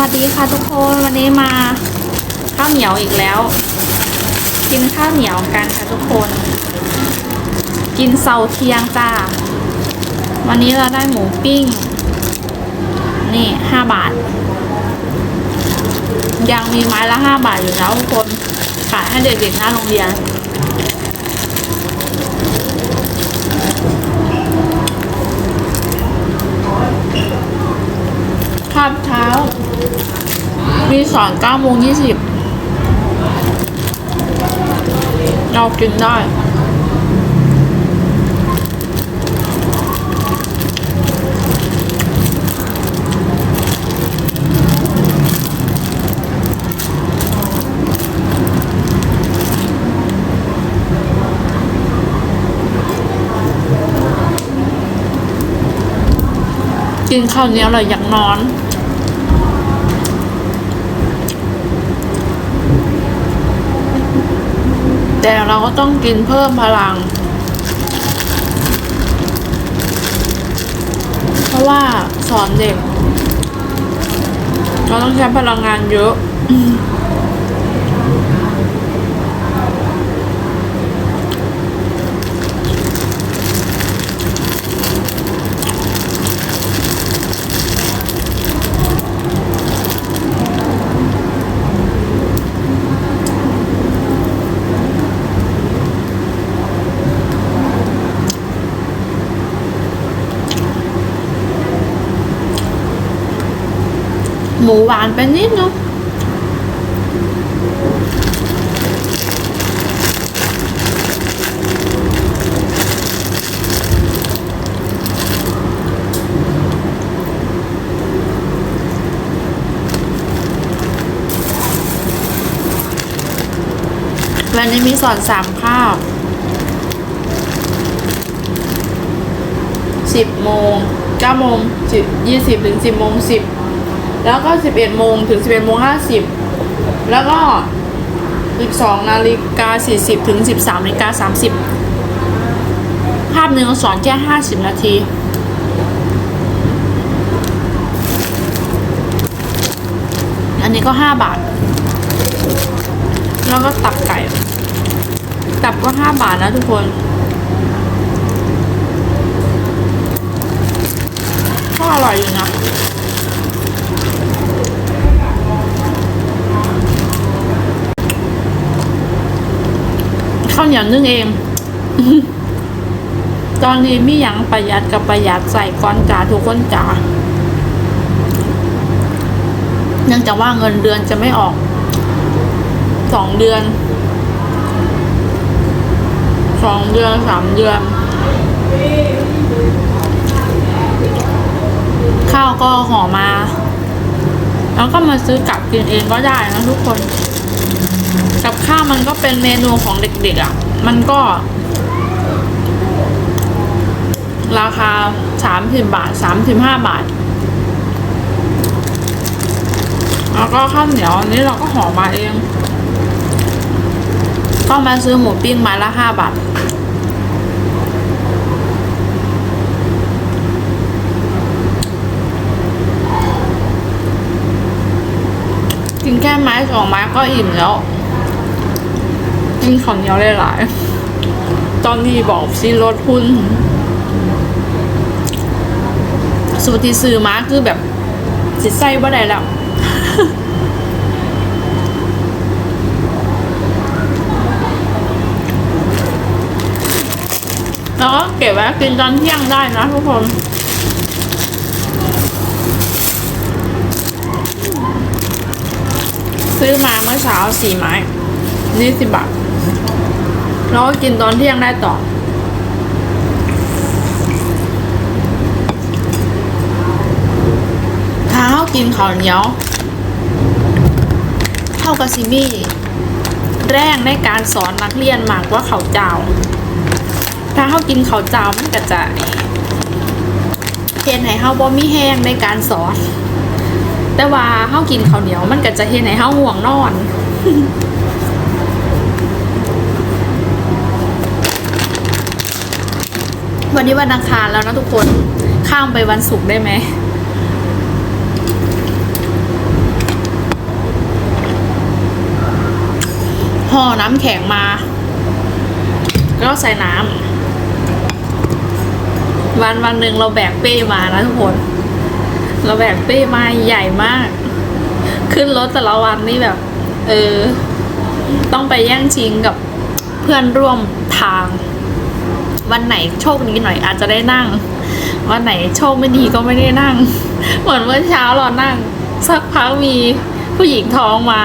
วัสดีค่ะทุกคนวันนี้มาข้าวเหนียวอีกแล้ว กินข้าวเหนียวกันค่ะทุกคน กินเสาเทียงจ้า วันนี้เราได้หมูปิ้ง นี่ห้าบาท ยังมีไม้ละห้าบาทอยู่นะทุกคนขายให้เด็กๆหน้าโรงเรียนาบเช้า มีสอน9โมง20 เรากินได้กินข้าวเหนียวเลยอยากนอน แต่เราก็ต้องกินเพิ่มพลัง เพราะว่าสอนเด็ก เราต้องใช้พลังงานเยอะ หมูหวานไปนิดนึงวันนี้มีสอนสามข้าวสิบโมงเก้าโมงสิบยี่สิบถึงสิบโมงสิบ แล้วก็ 11 โมงถึง 11 โมง 50 แล้วก็ 12 นาฬิกา 40 ถึง 13 นาฬิกา 30 ภาพหนึ่งสอนแค่ 50 นาทีอันนี้ก็ 5 บาท แล้วก็ตับไก่ ตับก็ 5 บาทนะทุกคน ก็อร่อยอยู่นะ ข้าวเหนียวนึ่งเอง ตอนนี้มีหยังประหยัดกับประหยัดใส่ก้อนจ่าทุกคนจ่าเนื่องจากว่าเงินเดือนจะไม่ออกสองเดือนสองเดือนสามเดือนข้าวก็ห่อมา แล้วก็มาซื้อกลับกินเองก็ได้นะทุกคน กับข้าวมันก็เป็นเมนูของเด็กๆอะ่ะ มันก็ ราคาสามสิบบาทสามสิบห้าบาท แล้วก็ข้าวเหนียวอันนี้เราก็ห่อมาเองก็มาซื้อหมูปิ้งม้ละห้าบาทกินแค่ไม้สองไม้ก็อิ่มแล้ว กินข้าวเหนียวหลายๆ ตอนนี้บอกซีลดหุ้น สูตรที่ซื้อมาคือแบบสิใส่บ่ได้แล้วแล้วก็เก็บไว้กินตอนเที่ยงได้นะทุกคนซื้อมาเมื่อเช้าสี่ไม้ยี่สิบบาท แล้วก็กินตอนเที่ยงได้ต่อถ้าเขากินข้าวเหนียวเท่ากับซิมี่แรงในการสอนนักเรียนมากกว่าเขาวเจ้า ถ้าเขากินเขาวเจ้ามันก็จะเห็นให้เขาบ่มีแห้งในการสอน แต่ว่าเฮากินข้าวเหนียวมันก็จะเฮ็ดให้เฮาห่วงนอน วันนี้วันอังคารแล้วนะทุกคน ข้ามไปวันศุกร์ได้ไหม ห่อน้ำแข็งมาแล้วใส่น้ำ วันวันหนึ่งเราแบกเป้มานะทุกคน เราแบกเป้มาใหญ่มาก ขึ้นรถแต่ละวันนี่แบบ เออ ต้องไปแย่งชิงกับเพื่อนร่วมทาง วันไหนโชคดีหน่อยอาจจะได้นั่ง วันไหนโชคไม่ดีก็ไม่ได้นั่ง เหมือนเมื่อเช้าเรานั่ง สักพักมีผู้หญิงท้องมา